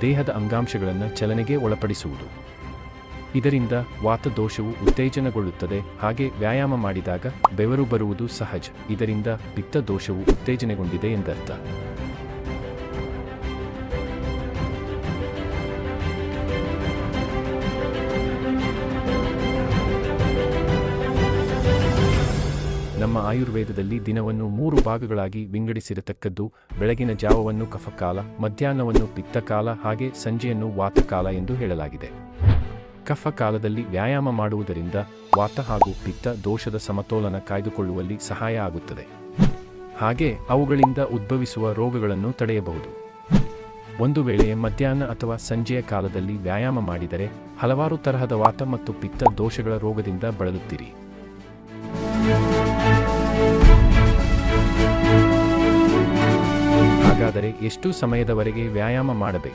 ದೇಹದ ಅಂಗಾಂಶಗಳನ್ನು ಚಲನೆಗೆ ಒಳಪಡಿಸುವುದು. ಇದರಿಂದ ವಾತದೋಷವು ಉತ್ತೇಜನಗೊಳ್ಳುತ್ತದೆ, ಹಾಗೆ ವ್ಯಾಯಾಮ ಮಾಡಿದಾಗ ಬೆವರು ಬರುವುದು ಸಹಜ, ಇದರಿಂದ ಪಿತ್ತದೋಷವು ಉತ್ತೇಜನಗೊಂಡಿದೆ ಎಂದರ್ಥ. ನಮ್ಮ ಆಯುರ್ವೇದದಲ್ಲಿ ದಿನವನ್ನು ಮೂರು ಭಾಗಗಳಾಗಿ ವಿಂಗಡಿಸಿರತಕ್ಕದ್ದು ಬೆಳಗಿನ ಜಾವವನ್ನು ಕಫಕಾಲ, ಮಧ್ಯಾಹ್ನವನ್ನು ಪಿತ್ತಕಾಲ ಹಾಗೆ ಸಂಜೆಯನ್ನು ವಾತಕಾಲ ಎಂದು ಹೇಳಲಾಗಿದೆ. ಕಫಕಾಲದಲ್ಲಿ ವ್ಯಾಯಾಮ ಮಾಡುವುದರಿಂದ ವಾತ ಹಾಗೂ ಪಿತ್ತ ದೋಷದ ಸಮತೋಲನ ಕಾಯ್ದುಕೊಳ್ಳುವಲ್ಲಿ ಸಹಾಯ ಆಗುತ್ತದೆ. ಹಾಗೆ ಅವುಗಳಿಂದ ಉದ್ಭವಿಸುವ ರೋಗಗಳನ್ನು ತಡೆಯಬಹುದು. ಒಂದು ವೇಳೆ ಮಧ್ಯಾಹ್ನ ಅಥವಾ ಸಂಜೆಯ ಕಾಲದಲ್ಲಿ ವ್ಯಾಯಾಮ ಮಾಡಿದರೆ ಹಲವಾರು ತರಹದ ವಾತ ಮತ್ತು ಪಿತ್ತ ದೋಷಗಳ ರೋಗದಿಂದ ಬಳಲುತ್ತೀರಿ. ಹಾಗಾದರೆ ಎಷ್ಟು ಸಮಯದವರೆಗೆ ವ್ಯಾಯಾಮ ಮಾಡಬೇಕು.